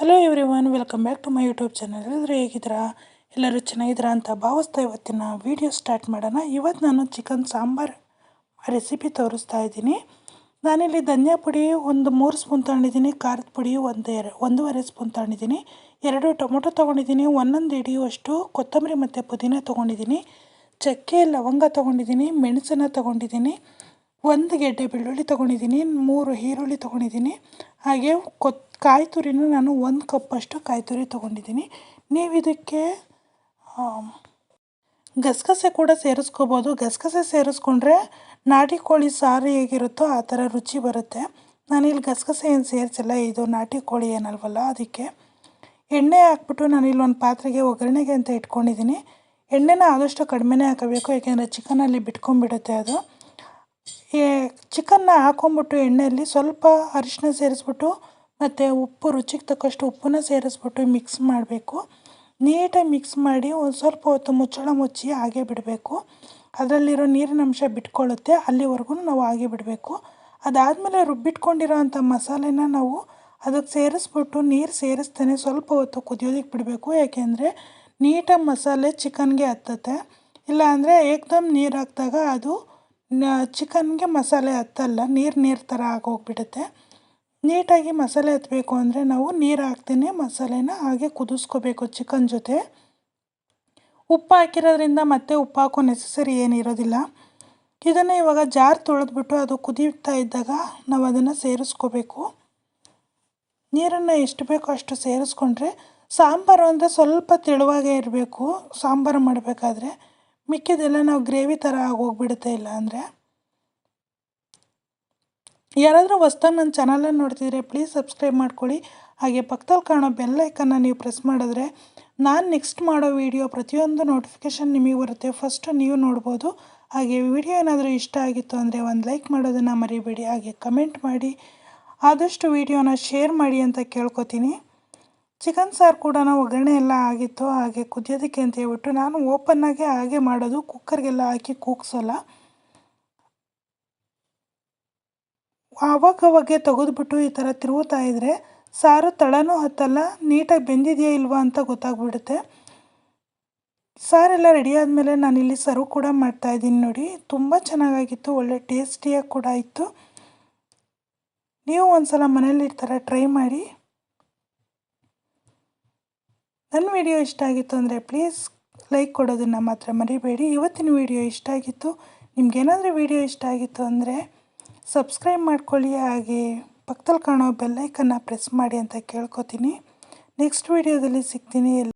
Hello everyone welcome back to my YouTube channel ಎಲ್ಲರೂ ಹೇಗಿದ್ದೀರಾ? ಎಲ್ಲರೂ ಚೆನ್ನಾಗಿದ್ದೀರಾ ಅಂತ ಭಾವಿಸ್ತಾ ಇವತ್ತಿನ ವೀಡಿಯೋ ಸ್ಟಾರ್ಟ್ ಮಾಡೋಣ. ಇವತ್ತು ನಾನು ಚಿಕನ್ ಸಾಂಬಾರ್ ರೆಸಿಪಿ ತೋರಿಸ್ತಾ ಇದ್ದೀನಿ. ನಾನಿಲ್ಲಿ ಧನಿಯಾ ಪುಡಿ ಒಂದು ಮೂರು ಸ್ಪೂನ್ ತಗೊಂಡಿದ್ದೀನಿ, ಖಾರದ ಪುಡಿ ಒಂದು ಎರ ಒಂದೂವರೆ ಸ್ಪೂನ್ ತಗೊಂಡಿದ್ದೀನಿ, ಎರಡು ಟೊಮೊಟೊ ತೊಗೊಂಡಿದ್ದೀನಿ, ಒಂದೊಂದು ಹಿಡಿಯುವಷ್ಟು ಕೊತ್ತಂಬರಿ ಮತ್ತು ಪುದೀನ ತೊಗೊಂಡಿದ್ದೀನಿ, ಚಕ್ಕೆ, ಲವಂಗ ತೊಗೊಂಡಿದ್ದೀನಿ, ಮೆಣಸನ್ನು ತೊಗೊಂಡಿದ್ದೀನಿ. ಒಂದು ಗೆಡ್ಡೆ ಬೆಳ್ಳುಳ್ಳಿ ತೊಗೊಂಡಿದ್ದೀನಿ, ಮೂರು ಈರುಳ್ಳಿ ತೊಗೊಂಡಿದ್ದೀನಿ. ಹಾಗೆ ಕೊತ್ ಕಾಯಿ ತುರಿನೂ ನಾನು ಒಂದು ಕಪ್ಪಷ್ಟು ಕಾಯಿ ತುರಿ ತೊಗೊಂಡಿದ್ದೀನಿ. ನೀವು ಇದಕ್ಕೆ ಗಸಗಸೆ ಕೂಡ ಸೇರಿಸ್ಕೋಬೋದು. ಗಸಗಸೆ ಸೇರಿಸ್ಕೊಂಡ್ರೆ ನಾಟಿ ಕೋಳಿ ಸಾರು ಹೇಗಿರುತ್ತೋ ಆ ಥರ ರುಚಿ ಬರುತ್ತೆ. ನಾನಿಲ್ಲಿ ಗಸಗಸೆ ಏನು ಸೇರಿಸಿಲ್ಲ, ಇದು ನಾಟಿ ಕೋಳಿ ಏನಲ್ವಲ್ಲ ಅದಕ್ಕೆ. ಎಣ್ಣೆ ಹಾಕ್ಬಿಟ್ಟು ನಾನಿಲ್ಲಿ ಒಂದು ಪಾತ್ರೆಗೆ ಒಗ್ಗರಣೆಗೆ ಅಂತ ಇಟ್ಕೊಂಡಿದ್ದೀನಿ. ಎಣ್ಣೆನ ಆದಷ್ಟು ಕಡಿಮೆನೇ ಹಾಕಬೇಕು, ಯಾಕೆಂದರೆ ಚಿಕನಲ್ಲಿ ಬಿಟ್ಕೊಂಡ್ಬಿಡುತ್ತೆ ಅದು. ಚಿಕನ್ನ ಹಾಕೊಂಬಿಟ್ಟು ಎಣ್ಣೆಯಲ್ಲಿ ಸ್ವಲ್ಪ ಅರಿಶಿನ ಸೇರಿಸ್ಬಿಟ್ಟು ಮತ್ತು ಉಪ್ಪು, ರುಚಿಗೆ ತಕ್ಕಷ್ಟು ಉಪ್ಪನ್ನ ಸೇರಿಸ್ಬಿಟ್ಟು ಮಿಕ್ಸ್ ಮಾಡಬೇಕು. ನೀಟಾಗಿ ಮಿಕ್ಸ್ ಮಾಡಿ ಒಂದು ಸ್ವಲ್ಪ ಹೊತ್ತು ಮುಚ್ಚಳ ಮುಚ್ಚಿ ಹಾಗೆ ಬಿಡಬೇಕು. ಅದರಲ್ಲಿರೋ ನೀರಿನ ಅಂಶ ಬಿಟ್ಕೊಳ್ಳುತ್ತೆ. ಅಲ್ಲಿವರೆಗೂ ನಾವು ಹಾಗೆ ಬಿಡಬೇಕು. ಅದಾದಮೇಲೆ ರುಬ್ಬಿಟ್ಕೊಂಡಿರೋ ಅಂಥ ಮಸಾಲೆನ ನಾವು ಅದಕ್ಕೆ ಸೇರಿಸ್ಬಿಟ್ಟು ನೀರು ಸೇರಿಸ್ತೇನೆ ಸ್ವಲ್ಪ ಹೊತ್ತು ಕುದಿಯೋದಕ್ಕೆ ಬಿಡಬೇಕು. ಯಾಕೆಂದರೆ ನೀಟಾಗಿ ಮಸಾಲೆ ಚಿಕನ್ಗೆ ಹತ್ತತ್ತೆ. ಇಲ್ಲಾಂದರೆ ಏಕ್ದಮ್ ನೀರು ಹಾಕಿದಾಗ ಅದು ಚಿಕನ್ಗೆ ಮಸಾಲೆ ಹತ್ತಲ್ಲ, ನೀರು ನೀರು ಥರ ಆಗೋಗ್ಬಿಡುತ್ತೆ. ನೀಟಾಗಿ ಮಸಾಲೆ ಹತ್ತಬೇಕು ಅಂದರೆ ನಾವು ನೀರು ಹಾಕ್ತೇನೆ, ಮಸಾಲೆನ ಹಾಗೆ ಕುದಿಸ್ಕೋಬೇಕು ಚಿಕನ್ ಜೊತೆ. ಉಪ್ಪು ಹಾಕಿರೋದ್ರಿಂದ ಮತ್ತೆ ಉಪ್ಪು ಹಾಕೋ ನೆಸಸರಿ ಏನಿರೋದಿಲ್ಲ ಇದನ್ನು ಇವಾಗ ಜಾರ್ ತೊಳೆದ್ಬಿಟ್ಟು ಅದು ಕುದೀತಾ ಇದ್ದಾಗ ನಾವು ಅದನ್ನು ಸೇರಿಸ್ಕೋಬೇಕು. ನೀರನ್ನು ಎಷ್ಟು ಬೇಕೋ ಅಷ್ಟು ಸೇರಿಸ್ಕೊಂಡ್ರೆ ಸಾಂಬಾರು ಅಂದರೆ ಸ್ವಲ್ಪ ತೆಳುವಾಗೇ ಇರಬೇಕು. ಸಾಂಬಾರು ಮಾಡಬೇಕಾದ್ರೆ ಮಿಕ್ಕಿದೆಲ್ಲ ನಾವು ಗ್ರೇವಿ ಥರ ಆಗೋಗ್ಬಿಡುತ್ತೆ ಇಲ್ಲ ಅಂದರೆ? ಯಾರಾದರೂ ಹೊಸ್ದಾಗಿ ನನ್ನ ಚಾನಲನ್ನು ನೋಡ್ತಿದ್ರೆ ಪ್ಲೀಸ್ ಸಬ್ಸ್ಕ್ರೈಬ್ ಮಾಡ್ಕೊಳ್ಳಿ. ಹಾಗೆ ಪಕ್ಕದಲ್ಲಿ ಕಾಣೋ ಬೆಲ್ಲೈಕನ್ನು ನೀವು ಪ್ರೆಸ್ ಮಾಡಿದ್ರೆ ನಾನು ನೆಕ್ಸ್ಟ್ ಮಾಡೋ ವೀಡಿಯೋ ಪ್ರತಿಯೊಂದು ನೋಟಿಫಿಕೇಷನ್ ನಿಮಗೆ ಬರುತ್ತೆ. ಫಸ್ಟ್ ನೀವು ನೋಡ್ಬೋದು. ಹಾಗೆ ವಿಡಿಯೋ ಏನಾದರೂ ಇಷ್ಟ ಆಗಿತ್ತು ಅಂದರೆ ಒಂದು ಲೈಕ್ ಮಾಡೋದನ್ನು ಮರಿಬೇಡಿ. ಹಾಗೆ ಕಮೆಂಟ್ ಮಾಡಿ ಆದಷ್ಟು ವಿಡಿಯೋನ ಶೇರ್ ಮಾಡಿ ಅಂತ ಕೇಳ್ಕೊತೀನಿ. ಚಿಕನ್ ಸಾರು ಕೂಡ ಒಗ್ಗರಣೆ ಎಲ್ಲ ಆಗಿತ್ತು ಹಾಗೆ ಕುದಿಯೋದಕ್ಕೆ ಅಂತ ಹೇಳ್ಬಿಟ್ಟು ನಾನು ಓಪನ್ನಾಗೆ ಹಾಗೆ ಮಾಡೋದು ಕುಕ್ಕರ್ಗೆಲ್ಲ ಹಾಕಿ ಕೂಗ್ಸೋಲ್ಲ. ಆವಾಗವಾಗೆ ತೆಗೆದುಬಿಟ್ಟು ಈ ಥರ ತಿರುಗುತ್ತಾ ಇದ್ದರೆ ಸಾರು ತಳನೂ ಹತ್ತಲ್ಲ, ನೀಟಾಗಿ ಬೆಂದಿದೆಯಾ ಇಲ್ವಾ ಅಂತ ಗೊತ್ತಾಗ್ಬಿಡುತ್ತೆ. ಸಾರೆಲ್ಲ ರೆಡಿ ಆದಮೇಲೆ ನಾನಿಲ್ಲಿ ಸರ್ವ್ ಕೂಡ ಮಾಡ್ತಾಯಿದ್ದೀನಿ ನೋಡಿ. ತುಂಬ ಚೆನ್ನಾಗಾಗಿತ್ತು, ಒಳ್ಳೆ ಟೇಸ್ಟಿಯಾಗಿ ಕೂಡ ಇತ್ತು. ನೀವು ಒಂದು ಸಲ ಮನೇಲಿ ಈ ಟ್ರೈ ಮಾಡಿ. ನನ್ನ ವಿಡಿಯೋ ಇಷ್ಟ ಆಗಿತ್ತು ಅಂದರೆ ಪ್ಲೀಸ್ ಲೈಕ್ ಕೊಡೋದನ್ನು ಮಾತ್ರ ಮರಿಬೇಡಿ. ಇವತ್ತಿನ ವಿಡಿಯೋ ಇಷ್ಟ ಆಗಿತ್ತು ನಿಮಗೇನಾದರೂ ವಿಡಿಯೋ ಇಷ್ಟ ಆಗಿತ್ತು ಅಂದರೆ ಸಬ್ಸ್ಕ್ರೈಬ್ ಮಾಡ್ಕೊಳ್ಳಿ. ಹಾಗೆ ಪಕ್ಕದಲ್ಲಿ ಕಾಣೋ ಬೆಲ್ಲೈಕನ್ನು ಪ್ರೆಸ್ ಮಾಡಿ ಅಂತ ಕೇಳ್ಕೊತೀನಿ. ನೆಕ್ಸ್ಟ್ ವಿಡಿಯೋದಲ್ಲಿ ಸಿಗ್ತೀನಿ.